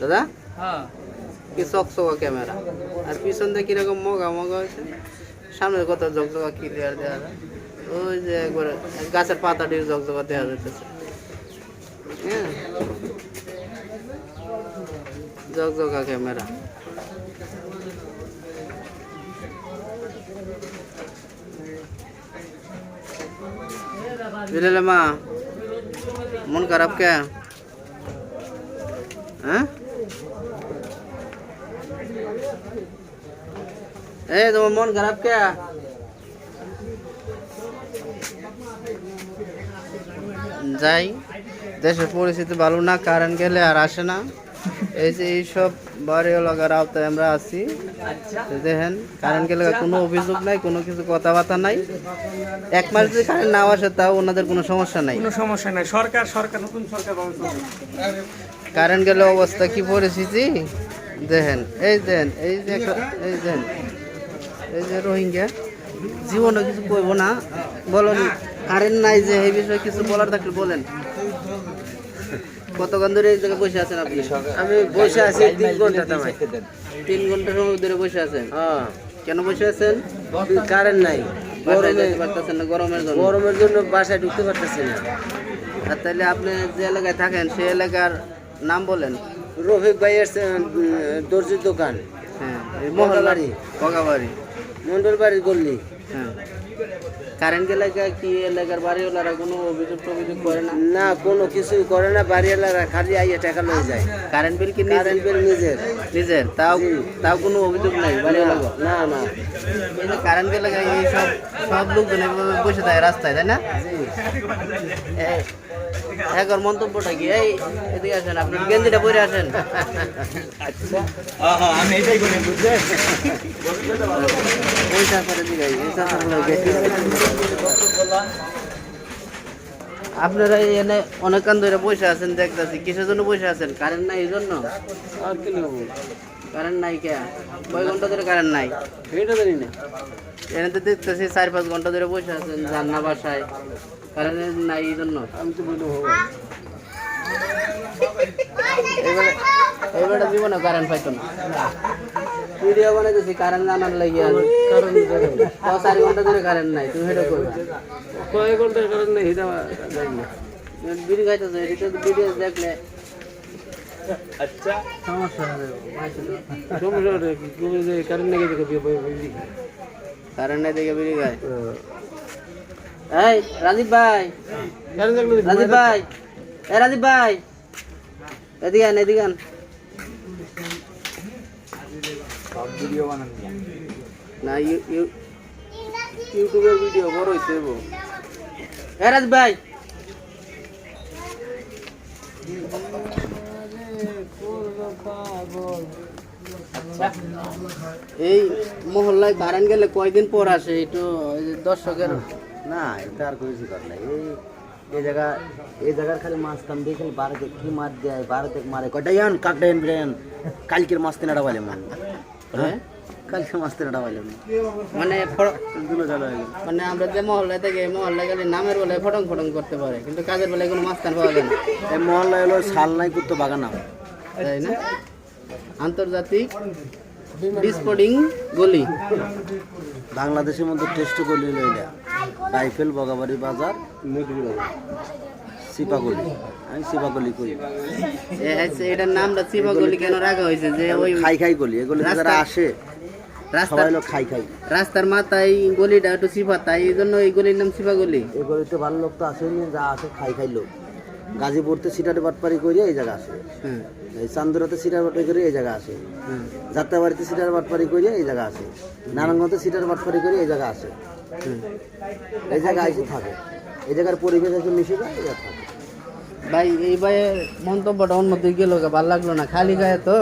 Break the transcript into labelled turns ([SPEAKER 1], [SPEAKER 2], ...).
[SPEAKER 1] দাদা?
[SPEAKER 2] হ্যাঁ।
[SPEAKER 1] কি চকচকা ক্যামেরা? আর পিছন দিয়ে কীরকম মগা মগা হয়েছে? সামনে কত জকজকা ক্লিয়ার দেওয়া যায়। ওই যে একবারে গাছের পাতাটির জকজকা দেওয়া যাইতেছে। হ্যাঁ। জকজকা ক্যামেরা। বুঝলে মা মন খারাপ কে? হ্যাঁ? এই তোমার মন খারাপ কে? যাই দেশের পরিস্থিতি ভালো না কারেন্ট গেলে আর আসে না। এই যে এইসব বাড়ি লাগার আওতায় আমরা আছি। দেখেন কারেন্ট গেলে কোনো অভিযোগ নাই কোনো কিছু কথাবার্তা নাই। এক মাস যদি কারেন্ট না আসে তাও ওনাদের কোনো সমস্যা নাই।
[SPEAKER 2] কোনো সমস্যা নাই। সরকার সরকার নতুন সরকার
[SPEAKER 1] কারেন্ট গেলে অবস্থা কি পরিস্থিতি? দেখেন এই দেন এই যে এই দেন এই যে রোহিঙ্গা জীবনে কিছু কইব না বলেন কারেন্ট নাই যে এই বিষয়ে কিছু বলার থাকলে বলেন। কতক্ষণ ধরে এই জায়গায় বসে আছেন আপনি?
[SPEAKER 3] আমি বসে আছি তিন ঘণ্টা
[SPEAKER 1] তিন ঘণ্টা সময় ধরে বসে আছেন।
[SPEAKER 3] হ্যাঁ
[SPEAKER 1] কেন বসে আছেন?
[SPEAKER 3] কারেন্ট নাই।
[SPEAKER 1] বাসায়
[SPEAKER 3] গরমে
[SPEAKER 1] পারতেছেন না গরমের জন্য।
[SPEAKER 3] গরমের জন্য বাসায় ঢুকতে পারতেছি না।
[SPEAKER 1] আর তাহলে আপনি যে এলাকায় থাকেন সেই এলাকার নাম বলেন।
[SPEAKER 3] রফিক ভাইয়ের দর্জির দোকান। মহলবাড়ি
[SPEAKER 1] বগাবাড়ি।
[SPEAKER 3] গল্লি
[SPEAKER 1] কারেন্ট এলাকা কি এলাকার বাড়িওয়ালারা কোনো অভিযোগ টভিযোগ করে না?
[SPEAKER 3] না কোনো কিছুই করে না বাড়িওয়ালারা খালি আইয়া টাকা লয়ে যায়।
[SPEAKER 1] কারেন্ট বিল কি
[SPEAKER 3] কারেন্ট বিল নিজের।
[SPEAKER 1] নিজের তাও তাও কোনো অভিযোগ নাই বাড়িওয়ালা
[SPEAKER 3] না না
[SPEAKER 1] কারেন্ট এলাকায় এই সব সব লোকজন বসে থাকে রাস্তায় তাই না? এই মন্তব্যটা কি? এই এদিকে আসেন আপনি গেঞ্জিটা পরে আসেন। দিকে এই চাষার লাগে আপনারা এই এনে অনেকক্ষণ ধরে বসে আছেন দেখতেছি। কিসের জন্য বসে আছেন? কারেন্ট নাই এই জন্য?
[SPEAKER 3] আর কি নেব?
[SPEAKER 1] কারেন্ট নাই কে? কয় ঘণ্টা ধরে কারেন্ট নাই?
[SPEAKER 3] এটা জানি না।
[SPEAKER 1] এনে তো দেখতেছি চার পাঁচ ঘণ্টা ধরে বসে আছেন জান্না বাসায়। কারেন্ট নাই এই জন্য।
[SPEAKER 3] আমি তো বলব
[SPEAKER 1] এবারে জীবনে কারেন্ট পাইতো না। ভিডিও বানাইতেছি কারেন্ট লাগিয়ে কারণ চার ঘণ্টা ধরে কারেন্ট নাই তুমি এটা করবা?
[SPEAKER 3] কয়েক ঘণ্টার কারণে এটা জানি না।
[SPEAKER 1] বিড়ি খাইতেছো এটা ভিডিও দেখলে
[SPEAKER 3] আচ্ছা।
[SPEAKER 1] সমস্যা হবে
[SPEAKER 3] সমস্যা কারেন্ট দেখে।
[SPEAKER 1] কারেন্ট নাই দেখে বিড়ি খায় এই রাজীব ভাই।
[SPEAKER 3] কারেন্ট থাকলে
[SPEAKER 1] রাজীব ভাই। এ রাজীব ভাই। এদিকে আন এদিকে আন। না ইউ- ইউ- ইউটিউবের ভিডিও বড় হইতে হইব ভাই। এই মহল্লায় কারেন্ট গেলে কয়দিন পর আসে? একটু দর্শকের
[SPEAKER 3] না এটা আর কিছু কর নাই। এই এই জায়গা এই জায়গার খালি মাছ কাম দিয়ে খালি বারোতে কি মার দেয় বারোতে মারে। কটা ইয়ান ব্রেন কালকের মাছ তিনাটা পাইলাম না
[SPEAKER 1] হ্যাঁ।
[SPEAKER 3] কালকে মাছ তিনাটা না
[SPEAKER 1] মানে
[SPEAKER 3] হয়ে। গেল।
[SPEAKER 1] মানে আমরা যে মহল্লায় থেকে মহল্লায় গেলে নামের বেলায় ফটং ফটং করতে পারে কিন্তু কাজের বেলায় কোনো মাঝখান পাওয়া যায় না।
[SPEAKER 3] এই মহল্লায় হলো শাল নাই কুত্তো বাগান
[SPEAKER 1] তাই না? আন্তর্জাতিক ডিসপোর্টিং গলি।
[SPEAKER 3] বাংলাদেশের মধ্যে টেস্ট করলি লইলা রাইফেল বগাবাড়ি বাজার সিপাগলি আমি সিপাগলি করি।
[SPEAKER 1] এটার নামটা চিপা গলি কেন রাখা হয়েছে? যে ওই
[SPEAKER 3] খাই খাই গলি এগুলো যারা আসে
[SPEAKER 1] রাস্তার
[SPEAKER 3] খাই খাই
[SPEAKER 1] রাস্তার মাথায় গলিটা একটু চিপা তাই এই জন্য এই গলির নাম চিপা গলি
[SPEAKER 3] এই গলিতে ভালো লোক তো আসেনি যা আসে খাই খাই লোক। গাজীপুরতে সিটারে বাটপারি করে এই জায়গা আসে।
[SPEAKER 1] হ্যাঁ।
[SPEAKER 3] এই চান্দুরাতে সিটার বাটপারি করে এই জায়গা আসে।
[SPEAKER 1] হ্যাঁ।
[SPEAKER 3] যাত্রাবাড়িতে সিটার বাটপারি করে এই জায়গা আসে। নারায়ণগঞ্জে সিটার বাটপারি করে এই জায়গা আসে। এই জায়গায় এসে থাকে। এই জায়গার পরিবেশ এসে মিশে যায় থাকে।
[SPEAKER 1] ভাই এই ভাইয়ের মন্তব্যটা অন্যদিকে গেল ভালো লাগল না? খালি গায়ে তো?